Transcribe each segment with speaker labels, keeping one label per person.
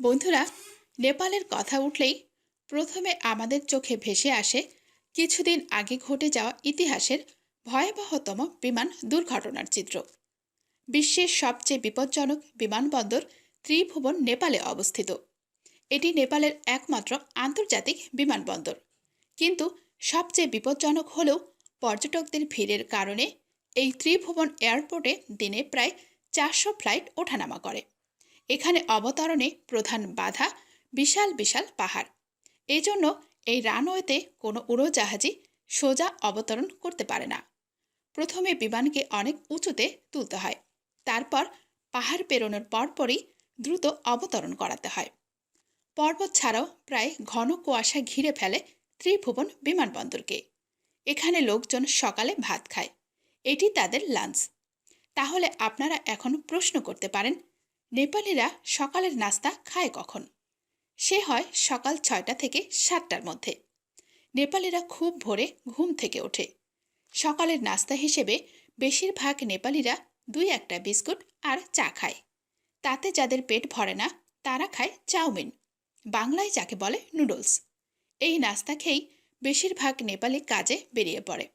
Speaker 1: বন্ধুরা, নেপালের কথা উঠলেই প্রথমে আমাদের চোখে ভেসে আসে কিছুদিন আগে ঘটে যাওয়া ইতিহাসের ভয়াবহতম বিমান দুর্ঘটনার চিত্র। বিশ্বের সবচেয়ে বিপজ্জনক বিমানবন্দর ত্রিভুবন নেপালে অবস্থিত। এটি নেপালের একমাত্র আন্তর্জাতিক বিমানবন্দর। কিন্তু সবচেয়ে বিপজ্জনক হলেও পর্যটকদের ভিড়ের কারণে এই ত্রিভুবন এয়ারপোর্টে দিনে প্রায় চারশো ফ্লাইট ওঠানামা করে। এখানে অবতরণে প্রধান বাধা বিশাল বিশাল পাহাড়। এজন্য এই রানওয়েতে কোনো উড়োজাহাজই সোজা অবতরণ করতে পারে না। প্রথমে বিমানকে অনেক উঁচুতে তুলতে হয়, তারপর পাহাড় পেরোনোর পরপরই দ্রুত অবতরণ করাতে হয়। পর্বত ছাড়াও প্রায় ঘন কুয়াশা ঘিরে ফেলে ত্রিভুবন বিমানবন্দরকে। এখানে লোকজন সকালে ভাত খায়, এটি তাদের লাঞ্চ তাহলে আপনারা এখন প্রশ্ন করতে পারেন নেপালিরা সকালের নাস্তা খায় কখন? সে হয় সকাল ছয়টা থেকে সাতটার মধ্যে। নেপালিরা খুব ভোরে ঘুম থেকে ওঠে। সকালের নাস্তা হিসেবে বেশিরভাগ নেপালিরা দুই একটা বিস্কুট আর চা খায়। তাতে যাদের পেট ভরে না, তারা খায় চাউমিন। বাংলায় যাকে বলে নুডলস। এই নাস্তা খেয়েই বেশিরভাগ নেপালি কাজে বেরিয়ে পড়ে।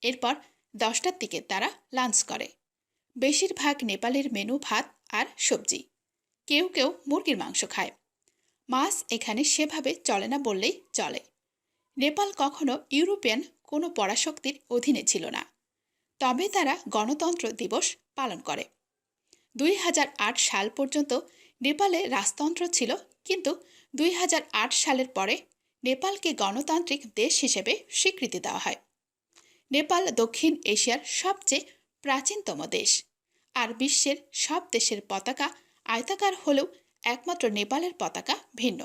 Speaker 1: এরপর দশটার দিকে তারা লাঞ্চ করে। বেশিরভাগ নেপালের মেনু ভাত আর সবজি। কেউ কেউ মুরগির মাংস খায়। মাছ এখানে সেভাবে চলে না বললেই চলে। নেপাল কখনো ইউরোপিয়ান কোনো পরাশক্তির অধীনে ছিল না। তবে তারা গণতন্ত্র দিবস পালন করে। দুই হাজার আট সাল পর্যন্ত নেপালে রাজতন্ত্র ছিল, কিন্তু দুই হাজার আট সালের পরে নেপালকে গণতান্ত্রিক দেশ হিসেবে স্বীকৃতি দেওয়া হয়। নেপাল দক্ষিণ এশিয়ার সবচেয়ে প্রাচীনতম দেশ। আর বিশ্বের সব দেশের পতাকা আয়তাকার হলেও একমাত্র নেপালের পতাকা ভিন্ন।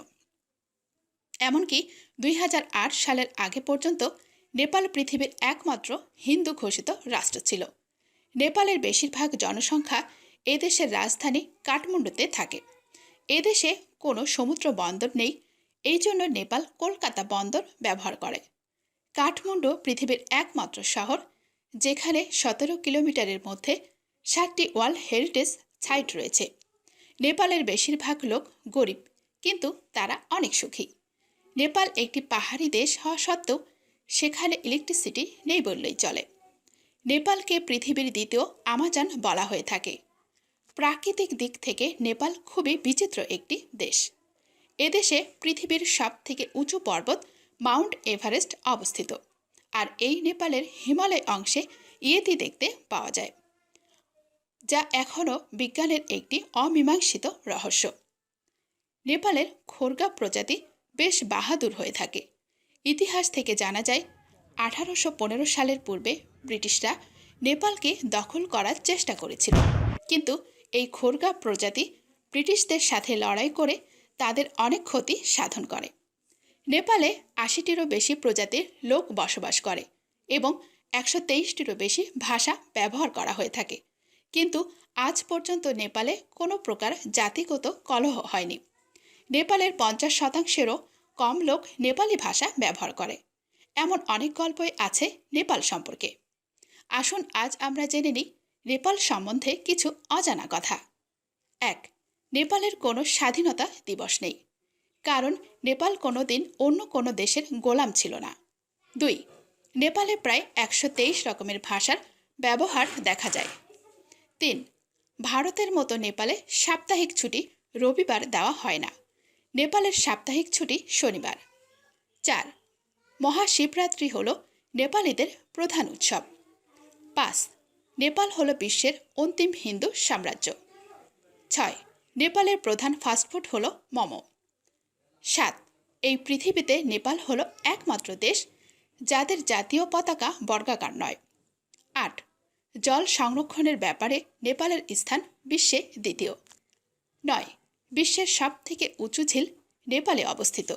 Speaker 1: এমনকি দুই হাজার আট সালের আগে পর্যন্ত নেপাল পৃথিবীর একমাত্র হিন্দু ঘোষিত রাষ্ট্র ছিল। নেপালের বেশিরভাগ জনসংখ্যা এদেশের রাজধানী কাঠমান্ডুতে থাকে। এদেশে কোনো সমুদ্র বন্দর নেই, এই জন্য নেপাল কলকাতা বন্দর ব্যবহার করে। কাঠমান্ডু পৃথিবীর একমাত্র শহর যেখানে সতেরো কিলোমিটারের মধ্যে সাতটি ওয়ার্ল্ড হেরিটেজ সাইট রয়েছে। নেপালের বেশিরভাগ লোক গরিব, কিন্তু তারা অনেক সুখী। নেপাল একটি পাহাড়ি দেশ হওয়া সত্ত্বেও সেখানে ইলেকট্রিসিটি নেই বললেই চলে। নেপালকে পৃথিবীর দ্বিতীয় আমাজন বলা হয়ে থাকে। প্রাকৃতিক দিক থেকে নেপাল খুবই বিচিত্র একটি দেশ। এদেশে পৃথিবীর সব থেকে উঁচু পর্বত মাউন্ট এভারেস্ট অবস্থিত। আর এই নেপালের হিমালয় অংশে ইয়েতি দেখতে পাওয়া যায়, যা এখনও বিজ্ঞানের একটি অমীমাংসিত রহস্য। নেপালের খোরগা প্রজাতি বেশ বাহাদুর হয়ে থাকে। ইতিহাস থেকে জানা যায়, আঠারোশো পনেরো সালের পূর্বে ব্রিটিশরা নেপালকে দখল করার চেষ্টা করেছিল। কিন্তু এই খোরগা প্রজাতি ব্রিটিশদের সাথে লড়াই করে তাদের অনেক ক্ষতি সাধন করে। নেপালে আশিটিরও বেশি প্রজাতির লোক বসবাস করে এবং একশো তেইশটিরও বেশি ভাষা ব্যবহার করা হয়ে থাকে। কিন্তু আজ পর্যন্ত নেপালে কোনো প্রকার জাতিগত কলহ হয়নি। নেপালের পঞ্চাশ শতাংশেরও কম লোক নেপালি ভাষা ব্যবহার করে। এমন অনেক গল্পই আছে নেপাল সম্পর্কে। আসুন আজ আমরা জেনে নিই নেপাল সম্বন্ধে কিছু অজানা কথা। এক, নেপালের কোনো স্বাধীনতা দিবস নেই। কারণ নেপাল কোনো দিন অন্য কোনো দেশের গোলাম ছিল না। দুই, নেপালে প্রায় একশো তেইশ রকমের ভাষার ব্যবহার দেখা যায়। তিন, ভারতের মতো নেপালে সাপ্তাহিক ছুটি রবিবার দেওয়া হয় না। নেপালের সাপ্তাহিক ছুটি শনিবার। চার, মহাশিবরাত্রি হল নেপালিদের প্রধান উৎসব। পাঁচ, নেপাল হল বিশ্বের অন্তিম হিন্দু সাম্রাজ্য। ছয়, নেপালের প্রধান ফাস্টফুড হল মোমো। সাত। এই পৃথিবীতে নেপাল হল একমাত্র দেশ যাদের জাতীয় পতাকা বর্গাকার নয়। আট। জল সংরক্ষণের ব্যাপারে নেপালের স্থান বিশ্বে দ্বিতীয়। নয়। বিশ্বের সবথেকে উঁচু ঝিল নেপালে অবস্থিত।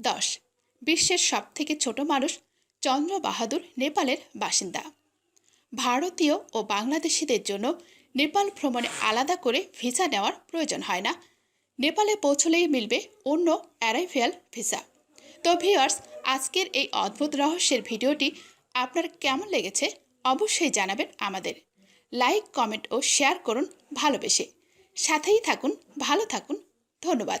Speaker 1: দশ। বিশ্বের সবথেকে ছোট মানুষ চন্দ্র বাহাদুর নেপালের বাসিন্দা। ভারতীয় ও বাংলাদেশিদের জন্য নেপাল ভ্রমণে আলাদা করে ভিসা নেওয়ার প্রয়োজন হয় না। নেপালে পৌঁছলেই মিলবে অন্য অ্যারাইভিয়াল ভিসা। তো ভিওয়ার্স আজকের এই অদ্ভুত রহস্যের ভিডিওটি আপনার কেমন লেগেছে অবশ্যই জানাবেন আমাদের। লাইক, কমেন্ট ও শেয়ার করুন ভালোবেসে। সাথেই থাকুন, ভালো থাকুন। ধন্যবাদ।